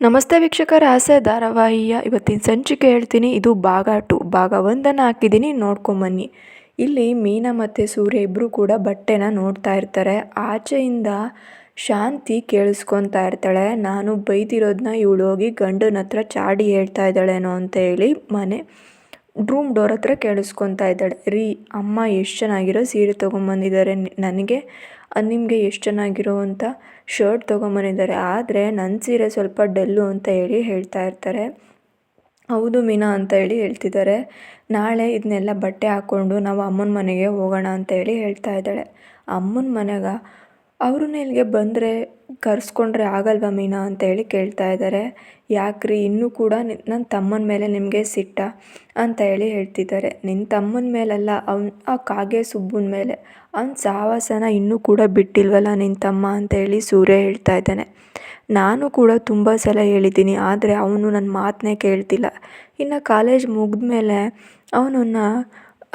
ನಮಸ್ತೆ ವೀಕ್ಷಕರ, ಆಸೆ ಧಾರಾವಾಹಿಯ ಇವತ್ತಿನ ಸಂಚಿಕೆ ಹೇಳ್ತೀನಿ. ಇದು ಭಾಗ ಟು. ಭಾಗ ಒಂದನ್ನು ಹಾಕಿದ್ದೀನಿ. ನೋಡ್ಕೊಂಬನ್ನಿ ಇಲ್ಲಿ ಮೀನಾ ಮತ್ತು ಸೂರ್ಯ ಇಬ್ಬರು ಕೂಡ ಬಟ್ಟೆನ ನೋಡ್ತಾ ಇರ್ತಾರೆ. ಆಚೆಯಿಂದ ಶಾಂತಿ ಕೇಳಿಸ್ಕೊತಾ ಇರ್ತಾಳೆ. ನಾನು ಬೈದಿರೋದನ್ನ ಇವಳು ಹೋಗಿ ಗಂಡನ ಹತ್ರ ಚಾಡಿ ಹೇಳ್ತಾ ಇದ್ದಾಳೇನೋ ಅಂತ ಹೇಳಿ ಮನೆ ರೂಮ್ ಡೋರ್ ಹತ್ರ ಕೇಳಿಸ್ಕೊತಾ ಇದ್ದಾಳೆ. ರೀ, ಅಮ್ಮ ಎಷ್ಟು ಚೆನ್ನಾಗಿರೋ ಸೀರೆ ತೊಗೊಂಬಂದಿದ್ದಾರೆ. ನನಗೆ, ನಿಮಗೆ ಎಷ್ಟು ಚೆನ್ನಾಗಿರೋ ಅಂತ ಶರ್ಟ್ ತೊಗೊಂಬಂದಿದ್ದಾರೆ. ಆದರೆ ನನ್ನ ಸೀರೆ ಸ್ವಲ್ಪ ಡಲ್ಲು ಅಂತ ಹೇಳಿ ಹೇಳ್ತಾ ಇರ್ತಾರೆ. ಹೌದು ಮೀನಾ ಅಂತ ಹೇಳಿ ಹೇಳ್ತಿದ್ದಾರೆ. ನಾಳೆ ಇದನ್ನೆಲ್ಲ ಬಟ್ಟೆ ಹಾಕ್ಕೊಂಡು ನಾವು ಅಮ್ಮನ ಮನೆಗೆ ಹೋಗೋಣ ಅಂತ ಹೇಳಿ ಹೇಳ್ತಾ ಇದ್ದಾಳೆ. ಅಮ್ಮನ ಮನೆಗೆ ಅವ್ರನ್ನ ಇಲ್ಲಿಗೆ ಬಂದರೆ ಕರೆಸ್ಕೊಂಡ್ರೆ ಆಗಲ್ವಾ ಮೀನಾ ಅಂತ ಹೇಳಿ ಕೇಳ್ತಾ ಇದ್ದಾರೆ ಯಾಕ್ರಿ? ಇನ್ನೂ ಕೂಡ ನನ್ನ ತಮ್ಮನ ಮೇಲೆ ನಿಮಗೆ ಸಿಟ್ಟ ಅಂತ ಹೇಳಿ ಹೇಳ್ತಿದ್ದಾರೆ ನಿನ್ನ ತಮ್ಮನ ಮೇಲಲ್ಲ, ಅವ್ನು, ಆ ಕಾಗೆ ಸುಬ್ಬನ ಮೇಲೆ. ಅವ್ನ ಸಾಹಸನ ಇನ್ನೂ ಕೂಡ ಬಿಟ್ಟಿಲ್ವಲ್ಲ ನಿನ್ನ ತಮ್ಮ ಅಂತ ಹೇಳಿ ಸೂರ್ಯ ಹೇಳ್ತಾ ಇದ್ದಾನೆ. ನಾನು ಕೂಡ ತುಂಬ ಸಲ ಹೇಳಿದ್ದೀನಿ, ಆದರೆ ಅವನು ನನ್ನ ಮಾತನ್ನೇ ಕೇಳ್ತಿಲ್ಲ. ಇನ್ನು ಕಾಲೇಜ್ ಮುಗಿದ ಮೇಲೆ ಅವನನ್ನು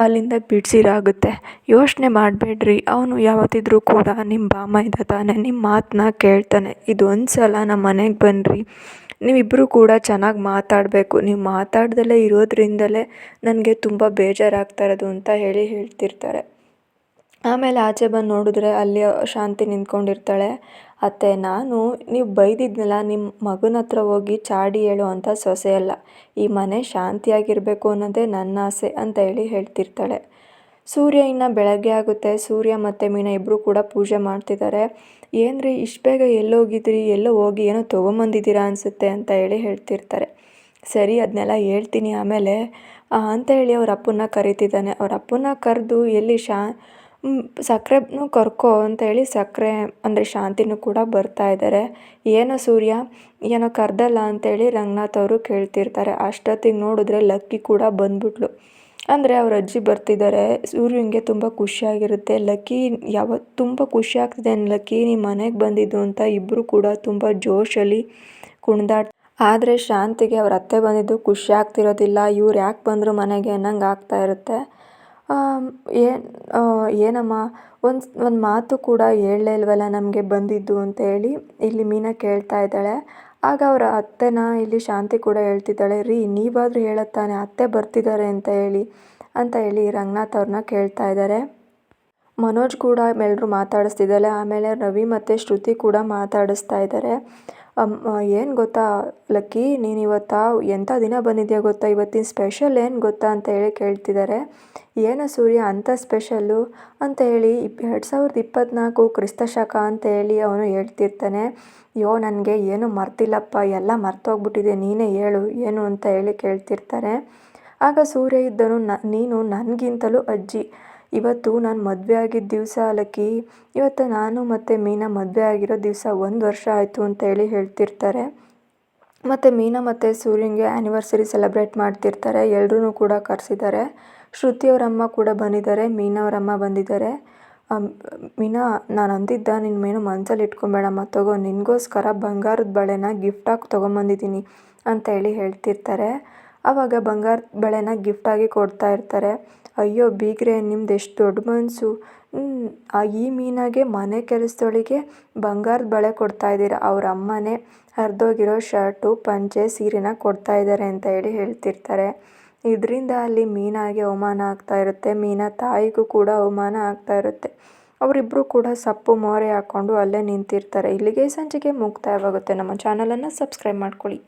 ಅಲ್ಲಿಂದ ಬಿಡಿಸಿರಾಗುತ್ತೆ. ಯೋಚನೆ ಮಾಡಬೇಡ್ರಿ, ಅವನು ಯಾವತ್ತಿದ್ರೂ ಕೂಡ ನಿಮ್ಮ ಬಾಮ ಇದ್ದ ತಾನೆ ನಿಮ್ಮ ಮಾತನ್ನ ಕೇಳ್ತಾನೆ. ಇದು ಒಂದು ಸಲ ನಮ್ಮ ಮನೆಗೆ ಬನ್ನಿರಿ ನೀವಿಬ್ಬರೂ ಕೂಡ ಚೆನ್ನಾಗಿ ಮಾತಾಡಬೇಕು. ನೀವು ಮಾತಾಡ್ದಲೇ ಇರೋದ್ರಿಂದಲೇ ನನಗೆ ತುಂಬ ಬೇಜಾರಾಗ್ತಾ ಇರೋದು ಅಂತ ಹೇಳಿ ಹೇಳ್ತಿರ್ತಾರೆ. ಆಮೇಲೆ ಆಚೆ ಬಂದು ನೋಡಿದ್ರೆ ಅಲ್ಲಿ ಶಾಂತಿ ನಿಂತ್ಕೊಂಡಿರ್ತಾಳೆ. ಅತ್ತೆ, ನಾನು ನೀವು ಬೈದಿದ್ನಲ್ಲ ನಿಮ್ಮ ಮಗನ ಹತ್ರ ಹೋಗಿ ಚಾಡಿ ಹೇಳೋ ಸೊಸೆ ಅಲ್ಲ. ಈ ಮನೆ ಶಾಂತಿಯಾಗಿರಬೇಕು ಅನ್ನೋದೇ ನನ್ನ ಆಸೆ ಅಂತ ಹೇಳಿ ಹೇಳ್ತಿರ್ತಾಳೆ. ಸೂರ್ಯ ಇನ್ನು ಬೆಳಗ್ಗೆ ಆಗುತ್ತೆ. ಸೂರ್ಯ ಮತ್ತು ಮೀನಾ ಇಬ್ಬರು ಕೂಡ ಪೂಜೆ ಮಾಡ್ತಿದ್ದಾರೆ ಏನು ರೀ ಇಷ್ಟು ಬೇಗ ಎಲ್ಲೋಗಿದ್ರಿ ಎಲ್ಲೋ ಹೋಗಿ, ಏನೋ ತೊಗೊಂಬಂದಿದ್ದೀರಾ ಅನಿಸುತ್ತೆ ಅಂತ ಹೇಳಿ ಹೇಳ್ತಿರ್ತಾರೆ. ಸರಿ ಅದನ್ನೆಲ್ಲ ಹೇಳ್ತೀನಿ ಆಮೇಲೆ ಅಂತ ಹೇಳಿ ಅವ್ರ ಅಪ್ಪನ್ನ ಕರಿತಿದ್ದಾನೆ. ಅವ್ರ ಅಪ್ಪನ್ನ ಕರೆದು ಎಲ್ಲಿ ಶಾ ಸಕ್ಕರೆನೂ ಕರ್ಕೋ ಅಂತ ಹೇಳಿ ಸಕ್ಕರೆ ಅಂದರೆ ಶಾಂತಿನೂ ಕೂಡ ಬರ್ತಾ ಇದ್ದಾರೆ ಏನೋ ಸೂರ್ಯ, ಏನೋ ಕರ್ದಲ್ಲ ಅಂತೇಳಿ ರಂಗನಾಥ್ ಅವರು ಕೇಳ್ತಿರ್ತಾರೆ. ಅಷ್ಟೊತ್ತಿಗೆ ನೋಡಿದ್ರೆ ಲಕ್ಕಿ ಕೂಡ ಬಂದ್ಬಿಟ್ಲು. ಅಂದರೆ ಅವ್ರ ಅಜ್ಜಿ ಬರ್ತಿದ್ದಾರೆ ಸೂರ್ಯನಿಗೆ ತುಂಬ ಖುಷಿಯಾಗಿರುತ್ತೆ. ಲಕ್ಕಿ ಯಾವತ್ತು ತುಂಬ ಖುಷಿ ಆಗ್ತಿದೆ ಲಕ್ಕಿ ನಿಮ್ಮ ಮನೆಗೆ ಬಂದಿದ್ದು ಅಂತ ಇಬ್ಬರು ಕೂಡ ತುಂಬ ಜೋಶಲ್ಲಿ ಕುಣಿದಾಟ ಆದರೆ ಶಾಂತಿಗೆ ಅವ್ರ ಅತ್ತೆ ಬಂದಿದ್ದು ಖುಷಿ ಆಗ್ತಿರೋದಿಲ್ಲ. ಇವ್ರು ಯಾಕೆ ಬಂದರು ಮನೆಗೆ ಅನ್ನಂಗೆ ಆಗ್ತಾ ಇರುತ್ತೆ. ಏನು ಏನಮ್ಮ, ಒಂದು ಒಂದು ಮಾತು ಕೂಡ ಹೇಳಲೇ ಇಲ್ವಲ್ಲ ನಮಗೆ ಬಂದಿದ್ದು ಅಂತ ಹೇಳಿ. ಇಲ್ಲಿ ಮೀನಾ ಕೇಳ್ತಾ ಇದ್ದಾಳೆ. ಆಗ ಅವರ ಅತ್ತೆನ ಇಲ್ಲಿ ಶಾಂತಿ ಕೂಡ ಹೇಳ್ತಿದ್ದಾಳೆ, ರೀ, ನೀವಾದರೂ ಹೇಳತ್ತಾನೆ, ಅತ್ತೆ ಬರ್ತಿದ್ದಾರೆ ಅಂತ ಹೇಳಿ ಅಂತ ಹೇಳಿ ರಂಗನಾಥ್ ಅವ್ರನ್ನ ಕೇಳ್ತಾ ಇದ್ದಾರೆ. ಮನೋಜ್ ಕೂಡ ಎಲ್ಲರೂ ಮಾತಾಡಿಸ್ತಿದ್ದಾಳೆ, ಆಮೇಲೆ ರವಿ ಮತ್ತು ಶ್ರುತಿ ಕೂಡ ಮಾತಾಡಿಸ್ತಾ ಇದ್ದಾರೆ. ಏನು ಗೊತ್ತಾ, ಲಕ್ಕಿ, ನೀನು ಇವತ್ತು ಎಂಥ ದಿನ ಬಂದಿದ್ಯಾ ಗೊತ್ತಾ? ಇವತ್ತಿನ ಸ್ಪೆಷಲ್ ಏನು ಗೊತ್ತಾ ಅಂತ ಹೇಳಿ ಕೇಳ್ತಿದ್ದಾರೆ ಏನು ಸೂರ್ಯ ಅಂಥ ಸ್ಪೆಷಲ್ಲು ಅಂತ ಹೇಳಿ ಎರಡು ಸಾವಿರದ ಇಪ್ಪತ್ತ್ನಾಲ್ಕು ಕ್ರಿಸ್ತ ಶಕ ಅಂತ ಹೇಳಿ ಅವನು ಹೇಳ್ತಿರ್ತಾನೆ. ಯೋ, ನನಗೆ ಏನು ಮರ್ತಿಲ್ಲಪ್ಪ, ಎಲ್ಲ ಮರ್ತೋಗ್ಬಿಟ್ಟಿದೆ, ನೀನೇ ಹೇಳು, ಏನು ಅಂತ ಹೇಳಿ ಕೇಳ್ತಿರ್ತಾರೆ. ಆಗ ಸೂರ್ಯ ಇದ್ದನು, ನ, ನೀನು ನನಗಿಂತಲೂ ಅಜ್ಜಿ. ಇವತ್ತು ನಾನು ಮದುವೆ ಆಗಿದ್ದ ದಿವಸ ಅಲಕ್ಕಿ, ಇವತ್ತು ನಾನು ಮತ್ತು ಮೀನಾ ಮದುವೆ ಆಗಿರೋ ದಿವಸ ಒಂದು ವರ್ಷ ಆಯಿತು ಅಂತ ಹೇಳಿ ಹೇಳ್ತಿರ್ತಾರೆ. ಮತ್ತು ಮೀನಾ ಮತ್ತು ಸೂರ್ಯನಿಗೆ ಆ್ಯನಿವರ್ಸರಿ ಸೆಲೆಬ್ರೇಟ್ ಮಾಡ್ತಿರ್ತಾರೆ. ಎಲ್ಲರೂ ಕೂಡ ಕರೆಸಿದ್ದಾರೆ. ಶ್ರುತಿಯವರಮ್ಮ ಕೂಡ ಬಂದಿದ್ದಾರೆ, ಮೀನಾ ಅವರಮ್ಮ ಬಂದಿದ್ದಾರೆ. ಮೀನಾ, ನಾನು ಅಂದಿದ್ದ ನಿನ್ನ ಮೀನು ಮನಸ್ಸಲ್ಲಿ ಇಟ್ಕೊಬೇಡಮ್ಮ, ತಗೋ, ನಿನಗೋಸ್ಕರ ಬಂಗಾರದ ಬಳೆನ ಗಿಫ್ಟಾಗಿ ತೊಗೊಂಬಂದಿದ್ದೀನಿ ಅಂತ ಹೇಳಿ ಹೇಳ್ತಿರ್ತಾರೆ. ಆವಾಗ ಬಂಗಾರದ ಬಳೆನ ಗಿಫ್ಟಾಗಿ ಕೊಡ್ತಾ ಇರ್ತಾರೆ. ಅಯ್ಯೋ ಬೀಗ್ರೆ ನಿಮ್ದು ಎಷ್ಟು ದೊಡ್ಡ ಮನಸ್ಸು ಈ ಮೀನಾಗೆ ಮನೆ ಕೆಲಸದೊಳಗೆ ಬಂಗಾರದ ಬಳೆ ಕೊಡ್ತಾ ಇದ್ದೀರ? ಅವ್ರ ಅಮ್ಮನೇ ಹರಿದೋಗಿರೋ ಶರ್ಟು, ಪಂಚೆ, ಸೀರೆನ ಕೊಡ್ತಾ ಇದ್ದಾರೆ ಅಂತ ಹೇಳಿ ಹೇಳ್ತಿರ್ತಾರೆ. ಇದರಿಂದ ಅಲ್ಲಿ ಮೀನಾಗೆ ಅವಮಾನ ಆಗ್ತಾ ಇರುತ್ತೆ. ಮೀನಾ ತಾಯಿಗೂ ಕೂಡ ಅವಮಾನ ಆಗ್ತಾ ಇರುತ್ತೆ. ಅವರಿಬ್ಬರು ಕೂಡ ಸಪ್ಪು ಮೋರೆ ಹಾಕ್ಕೊಂಡು ಅಲ್ಲೇ ನಿಂತಿರ್ತಾರೆ. ಇಲ್ಲಿಗೆ ಸಂಚಿಕೆ ಮುಕ್ತಾಯವಾಗುತ್ತೆ ನಮ್ಮ ಚಾನಲನ್ನು ಸಬ್ಸ್ಕ್ರೈಬ್ ಮಾಡ್ಕೊಳ್ಳಿ.